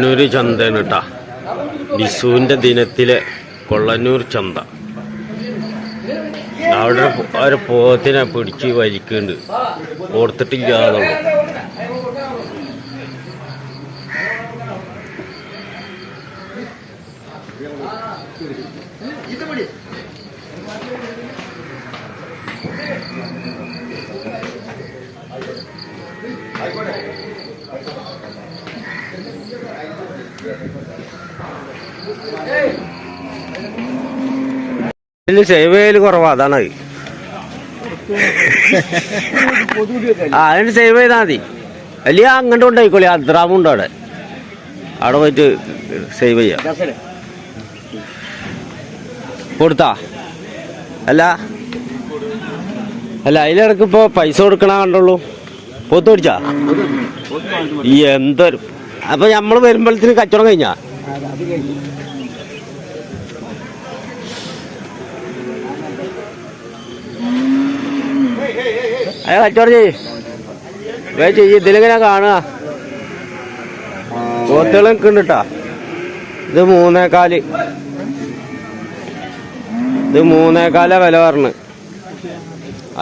കൊള്ളന്നൂർ ചന്തയാണ് കേട്ടാ വിഷുവിന്റെ ദിനത്തിലെ കൊള്ളന്നൂർ ചന്ത. അവിടെ ഒരു പോത്തിനെ പിടിച്ച് വലിക്കുന്നുണ്ട്. ഓർത്തിട്ടില്ലാതുള്ളൂ ഇതിന് സേവ് ചെയ്യൽ കുറവാ അതാണ്. അത്. ആ അതിന് സേവ് ചെയ്താൽ മതി. അല്ലെ അങ്ങോട്ട് കൊണ്ടായിക്കോളി അദ്രാമുണ്ട് അവിടെ. അവിടെ പോയിട്ട് സേവ് ചെയ്യാം. കൊടുത്താ? അല്ല. അല്ല അതിലിടക്ക് ഇപ്പൊ പൈസ കൊടുക്കണ കണ്ടുള്ളൂ. പോത്ത് പിടിച്ചാ? എന്തൊരു അപ്പൊ നമ്മൾ വരുമ്പോഴത്തേന് കച്ചവടം കഴിഞ്ഞാ. അയ കച്ചവടം ചെയ്യ് വേ ചെയ്യ ഇതിലിങ്ങനെ കാണുക. പോത്തുകൾ നിൽക്കുന്നുണ്ട് കേട്ടാ ഇത് മൂന്നേക്കാൽ ഇത് മൂന്നേക്കാല വില പറഞ്ഞ്.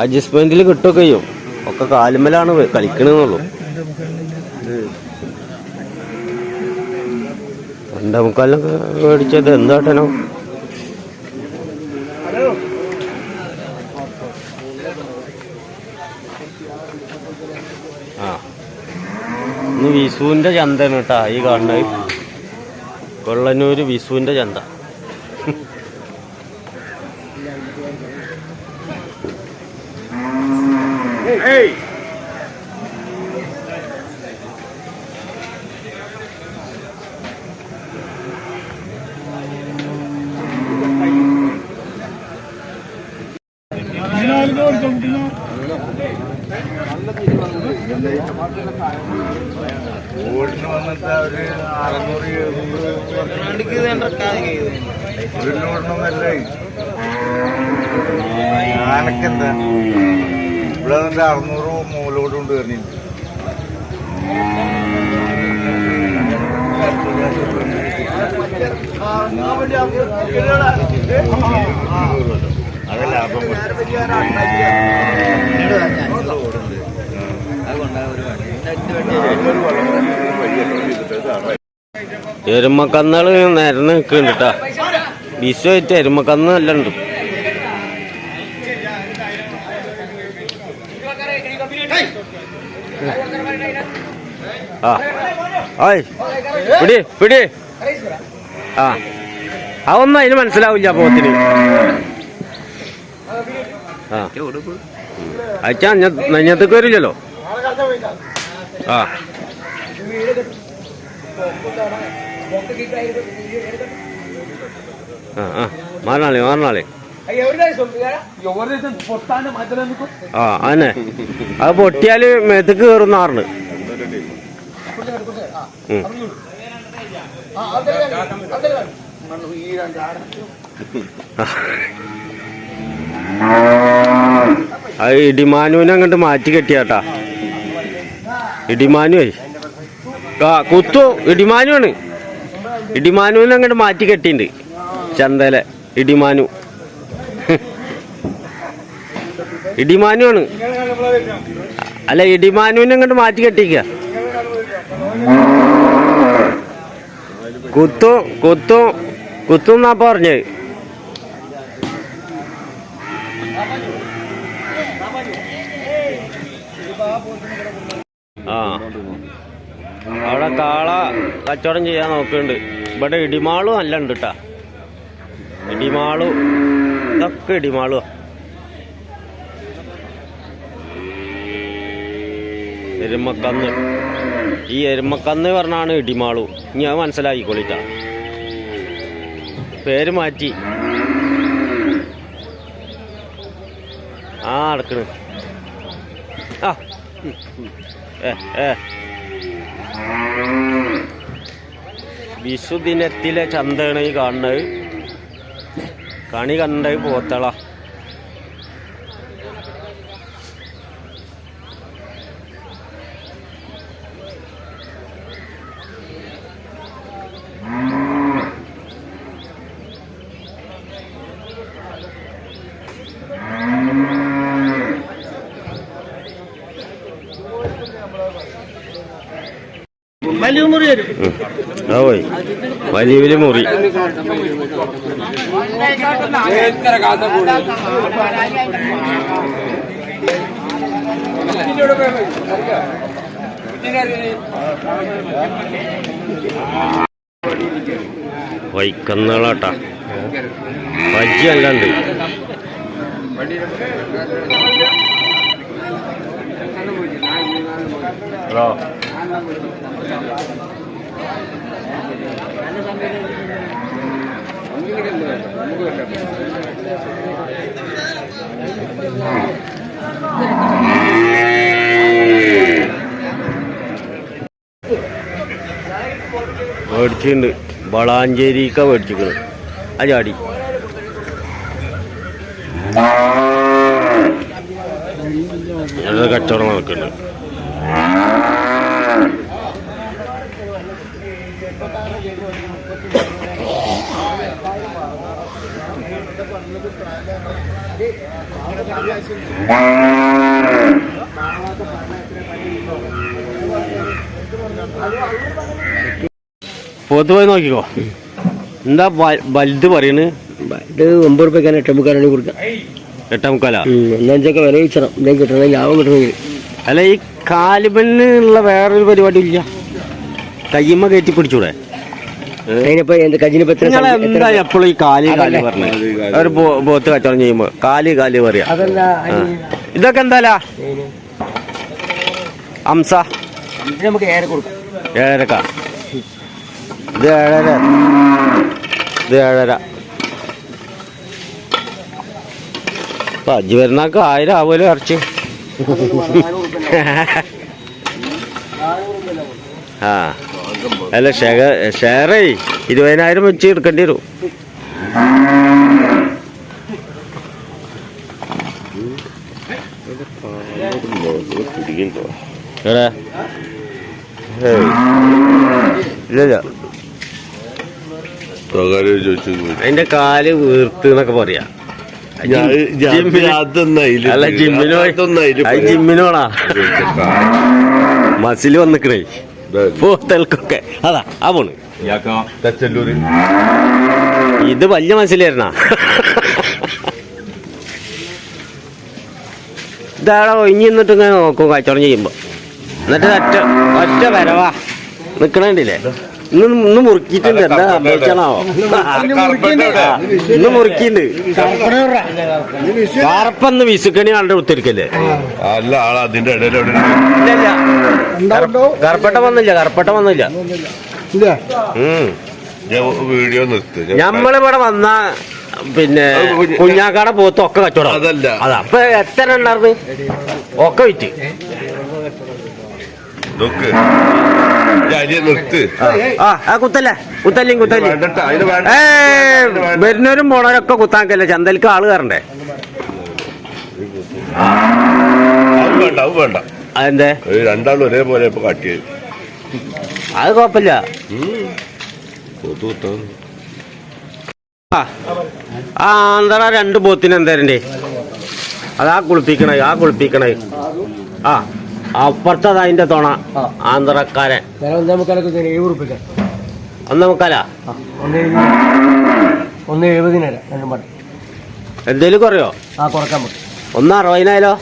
അഡ്ജസ്റ്റ്മെന്റിൽ കിട്ടുകയൊക്കെ ചെയ്യും. ഒക്കെ കാലുമലാണ് കളിക്കണെന്നുള്ളൂ. രണ്ടേ മുക്കാലിനൊക്കെ മേടിച്ചത്? എന്താട്ടനോ ആ. ഇന്ന് വിസുവിന്റെ ചന്തയാണ് കേട്ടാ ഈ കാണുന്നത്. കൊള്ളന്നൂര് വിസുവിന്റെ ചന്ത. ഓടിന് ഒരു അറുന്നൂറ് എഴുന്നൂറ് ഒരു ലോഡിനൊന്നല്ലേ ആനക്കെന്താ ഇവിടെ വന്നിട്ട് അറുന്നൂറ് മൂലോട് കൊണ്ട് വരുന്നുണ്ട് അത് ലാഭം എരുമക്കന്നുകൾ നിരന്ന് നിൽക്കുന്നുണ്ട് കേട്ടാ. വിശ്വമായിട്ട് എരുമക്കന്ന് നല്ല ഉണ്ട് ആ പിടി പിടി. ആ. അതൊന്നും അതിന് മനസ്സിലാവില്ല പോത്തിന് ആ. അയച്ചാ നെഞ്ഞത്തേക്ക് വരില്ലല്ലോ. ആ. ఆ, ఆ, మారనాలి మారనాలి ആ അതന്നെ അത് പൊട്ടിയാല് മേത്തക്ക് കയറുന്ന ആറിന് അത് ഇടിമാനുവിനെ അങ്ങോട്ട് മാറ്റി കെട്ടിയാട്ടാ ഇടിമാനുവേ ആ കുത്തു ഇടിമാനുവാണ് ഇടിമാനുവിനെ അങ്ങോട്ട് മാറ്റി കെട്ടിണ്ട് ചന്തയിലെ ഇടിമാനു. ഇടിമാനുവാണ്. അല്ല ഇടിമാനുവിനെ അങ്ങോട്ട് മാറ്റി കെട്ടിക്ക. കുത്തു കുത്തു കുത്തു എന്നാ പറഞ്ഞത് ആ. അവിടെ കാള കച്ചവടം ചെയ്യാൻ നോക്കുന്നുണ്ട് ഇവിടെ ഇടിമാളും അല്ല ഉണ്ട് കേട്ടാ ഇടിമാളും ഇതൊക്കെ ഇടിമാളുവാ. എരുമക്കന്ന്. ഈ എരുമക്കന്ന് പറഞ്ഞാണ് ഇടിമാളു. ഇനി അത് മനസ്സിലാക്കിക്കൊള്ളിട്ടാ പേര് മാറ്റി. ആ അടക്കണ് ആ. ഏ ഏ. വിഷുദിനത്തിലെ ചന്തയാണ് ഈ കാണുന്നത്. കണി കണ്ടത് പോത്തള. ആ പോയി. വലിയ വലിയ മുറി വൈക്കന്നളാട്ടാ. ബജ്ജി അല്ലാണ്ട് മേടിച്ചിട്ടുണ്ട്. വളാഞ്ചേരിക്ക മേടിച്ചിക്കണ് ആ ചാടി നല്ല കച്ചവടം നടക്കുന്നുണ്ട്. പോത്ത് പോയി നോക്കിക്കോ. എന്താ വലുത് പറയണ്? ഇത് ഒമ്പത് റുപ്യക്കാണ് എട്ട് മുക്കാലാണ് കൊടുക്കാം. എട്ടാ മുക്കാലാ? ഒന്നഞ്ചൊക്കെ വില വെച്ചണം എന്തെങ്കിലും കിട്ടണം ലാഭം കിട്ടണമെങ്കിൽ. അല്ല ഈ കാലുമണ്ണിനുള്ള വേറൊരു പരിപാടി ഇല്ല കയ്യമ്മ കയറ്റി പിടിച്ചൂടെ? അതിനിപ്പോ എന്ത് കജിനിപ്പോ എത്ര എന്താ എത്ര- എപ്പോഴും ഈ കാലി കാലി. പറഞ്ഞത് ഒരു ബോത്ത് പോത്ത് കച്ചവടം ചെയ്യുമ്പോ കാലി കാലി പറയാ. ഇതൊക്കെ എന്താലാ? അംസ. നമുക്ക് ഏറെ കൊടുക്കാം. ഏഴരക്ക ഇത് ഏഴര ഇത് ഏഴര അപ്പൊ വരുന്നാക്ക് ആയിരം ആവുമല്ലോ ഇറച്ചി. ആ. അല്ല ഷെയർ ഷെയറേ ഇരുപതിനായിരം വെച്ച് എടുക്കേണ്ടി വരും. ചോദിച്ചു അതിന്റെ കാൽ വീർത്ത് എന്നൊക്കെ പറയാ. അല്ല ജിമ്മിനോ പോയി അത് ജിമ്മിന് പോണാ. മസിൽ വന്നിക്കണേ. പോത്തൽക്കൊക്കെ. അതാ ആ പോണ് ഇത് വലിയ മനസ്സിലായിരുന്നാ? ഇതാടെ ഒഴിഞ്ഞു നിന്നിട്ട് ഇങ്ങനെ നോക്കും കച്ചവടം ചെയ്യുമ്പോ. എന്നിട്ട് ഒറ്റ ഒറ്റ വരവാ. നിക്കണണ്ടില്ലേ ഇന്ന് ഇന്ന് മുറുക്കിയിട്ടുണ്ട്. എന്താ സംഭവിച്ചാണാവോ ഇന്ന് മുറുക്കിണ്ട് കാർപ്പന്ന് വിസുക്കണി ആളുടെ ഒത്തിരിക്കല്ലേ? അല്ല അതിന്റെ കറുപ്പട്ട വന്നില്ല കറുപ്പട്ട വന്നില്ല. വീഡിയോ നിർത്ത് ഞമ്മളിവിടെ വന്ന പിന്നെ കുഞ്ഞാക്കാടെ പോത്ത് ഒക്കെ കച്ചവടം. അതല്ല. അതാ. അപ്പൊ എത്ര ഉണ്ടായിരുന്നു ഒക്കെ വിറ്റ്. ആ ആ കുത്തല്ലേ? കുത്തല്ലേം കുത്തല്ലേ? ഏ വരുന്നവരും പോണവരൊക്കെ കുത്താക്കല്ലേ ചന്തലിക്ക് ആൾ കയറണ്ടേ? അത് വേണ്ട അത് വേണ്ട. അതെന്തേ? ഒരു രണ്ടാളും ഒരേപോലെ ഇപ്പൊ കാട്ടിയത് അത് കുഴപ്പമില്ല. ആ ആ ആന്തറ രണ്ട് പോത്തിന് എന്തേരണ്ടേ അതാ കുളിപ്പിക്കണേ ആ കുളിപ്പിക്കണേ. ആ. അപ്പുറത്തത് അതിന്റെ തുണ. ആന്ധ്രക്കാരൻ. ഒന്നേ മുക്കാലൊക്കെ ഒന്ന് മുക്കാലാ? ഒന്ന് എഴുപത് രണ്ടും പാട്ട് എന്തേലും കുറയോ? ആ കുറയ്ക്കാൻ പറ്റും. ഒന്ന് അറുപതിനായാലോ?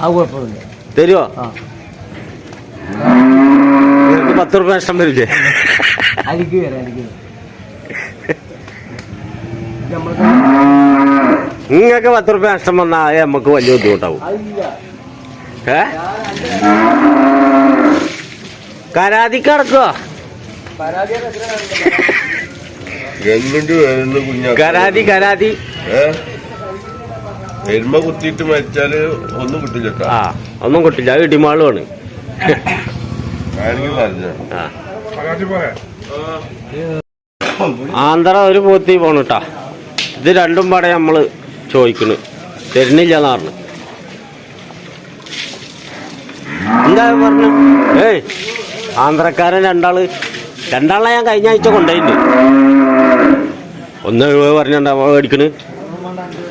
ആ കുഴപ്പമില്ല തരുമോ ആ. നിനക്ക് പത്ത് റുപ്യ നഷ്ടം വരില്ലേ? അരിക്ക് വരാം അരിക്ക് നമ്മൾ നിങ്ങൾക്ക് പത്ത് റുപ്യ നഷ്ടം വന്നാൽ നമുക്ക് വലിയ ബുദ്ധിമുട്ടാവും. ഏ? കരാതിക്ക് വരുന്ന കുഞ്ഞാ. കരാതി കരാതി. എരുമ കുത്തിയിട്ട് മരിച്ചാൽ ഒന്നും കിട്ടില്ല കേട്ടോ ആ ഒന്നും കിട്ടില്ല. അത് ഇടിമാളുമാണ് ആരെങ്കിലും പറഞ്ഞോ? ആ. ആന്ധ്ര ഒരു പോത്തി പോണട്ടാ. ഇത് രണ്ടും പാടെ നമ്മൾ ചോദിക്കണ്. തരുന്നില്ല പറഞ്ഞു. എന്താ പറഞ്ഞു? ഏയ് ആന്ധ്രക്കാരൻ രണ്ടാൾ രണ്ടാളെ ഞാൻ കഴിഞ്ഞ ആഴ്ച കൊണ്ടുപോയിട്ടുണ്ട്. ഒന്ന് എഴുപത് പറഞ്ഞാ മേടിക്കണ്?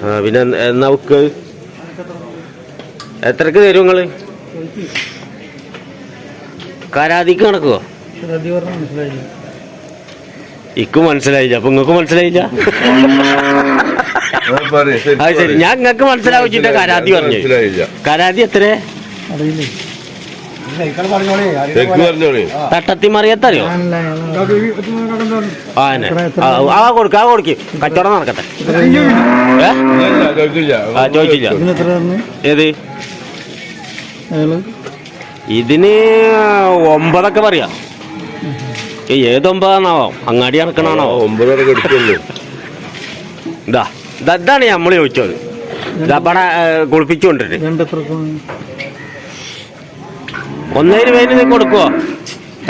ആ പിന്നെ എന്നാ ബുക്ക് എത്രക്ക് തരും നിങ്ങൾ കരാതിക്ക് കണക്കോ? ഇക്ക് മനസ്സിലായില്ല. അപ്പൊ നിങ്ങൾക്ക് മനസ്സിലായില്ല? അത് ശരി. ഞാൻ നിങ്ങൾക്ക് മനസ്സിലാവിച്ചിട്ട് കരാതി പറഞ്ഞു കരാതി എത്ര അറിയില്ലേ. തട്ടത്തി മറിയത്തറിയോ ആ. ആ, ആ കൊടുക്ക ആ കൊടുക്ക്. കച്ചവടം നടക്കട്ടെ. ചോദിച്ചില്ല ഏത്? ഇതിന് ഒമ്പതൊക്കെ പറയാ. ഏയ് ഏത് ഒമ്പതാണാവോ? അങ്ങാടി ആ, ഒമ്പത് ഇതാ ഇതാ- ഇതാണ് നമ്മൾ ചോദിച്ചത്. ഇതപ്പടെ കുളിപ്പിച്ചുകൊണ്ടിട്ട്. ഒന്നേര് പേര് കൊടുക്കുവോ?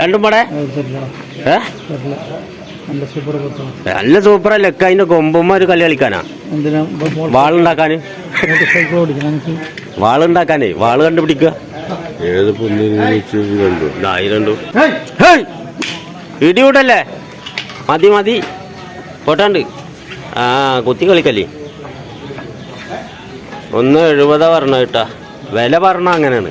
രണ്ടും പടേ. ഏ? നല്ല സൂപ്പർ അല്ലേ? അതിന്റെ കൊമ്പന്മാര് കളി കളിക്കാനാ? എന്തിനാ? വാളുണ്ടാക്കാന്? വാളുണ്ടാക്കാനേ വാൾ കണ്ടുപിടിക്കുക. ഏത് കണ്ടു? മതി മതി. പോട്ടാണ്ട്. ആ കുത്തി കളിക്കല്ലേ? ഒന്ന് എഴുപതാ പറഞ്ഞ കേട്ടാ. വില പറഞ്ഞ അങ്ങനെയാണ്.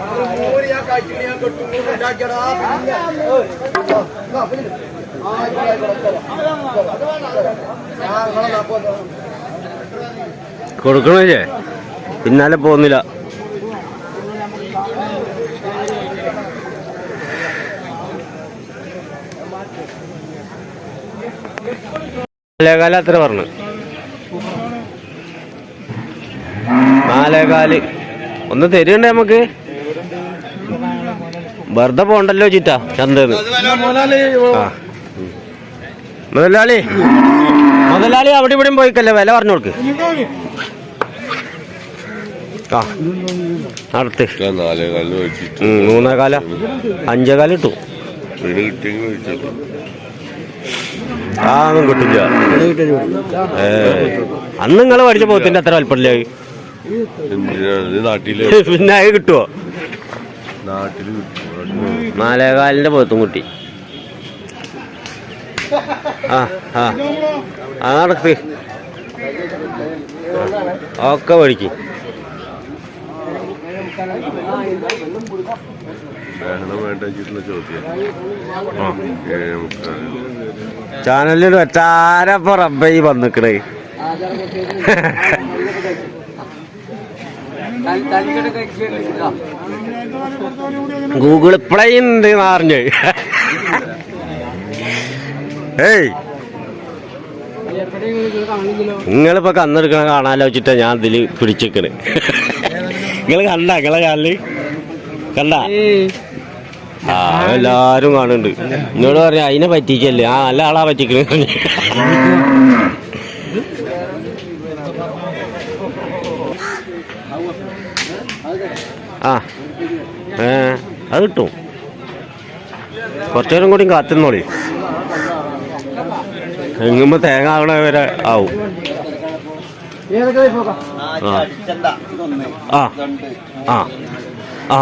ഏ കൊടുക്കണേ പിന്നാലെ പോകുന്നില്ല. നാലേകാൽ അത്ര പറഞ്ഞു. നാലേകാൽ ഒന്ന് തരുന്നുണ്ട് നമുക്ക്? വെറുതെ പോണ്ടല്ലോ ചിറ്റ ചന്തന്ന്. മുതലാളി. മുതലാളി അവിടെ ഇവിടെയും പോയിക്കല്ലേ? വില പറഞ്ഞു കൊടുക്ക്. ആ. അടുത്ത് നാലേ കാല മൂന്നേകാല. അഞ്ചേകാല ഇട്ടു. ആ ഒന്നും കിട്ടില്ല. ഏ. അന്ന് നിങ്ങൾ പഠിച്ച പോത്തിന്റെ അത്ര വലിപ്പമില്ലേ? പിന്നെ അത് കിട്ടുവോ? നാട്ടിൽ കിട്ടും. നാലേകാലിന്റെ പോത്തും കുട്ടി. ആ ആ. ആ നടക്ക്. ഒക്കെ പഠിക്ക് ചാനലിൽ വെച്ചാരപ്പ റബ്ബൈ വന്നിക്കണേ. ഗൂഗിൾ പ്ലേ ഉണ്ട് അറിഞ്ഞ്. ഏയ്. നിങ്ങളിപ്പോ കന്നെടുക്കണ കാണാലോ വെച്ചിട്ടാ ഞാൻ ഇതിൽ പിടിച്ചിക്കണ്. നിങ്ങൾ കണ്ട നിങ്ങളെ കാലിൽ കണ്ട? ആ എല്ലാരും കാണുന്നുണ്ട്. എന്നോട് പറഞ്ഞ അതിനെ പറ്റിക്കല്ലേ? ആ നല്ല ആളാ പറ്റിക്കണ്. ആ. ഏ അത് കിട്ടും. കുറച്ചേരം കൂടി കാത്തുന്നോളി എങ്ങുമ്പോ തേങ്ങ ആവണ വരെ ആവും. ആ. ആ. ആ. ആ.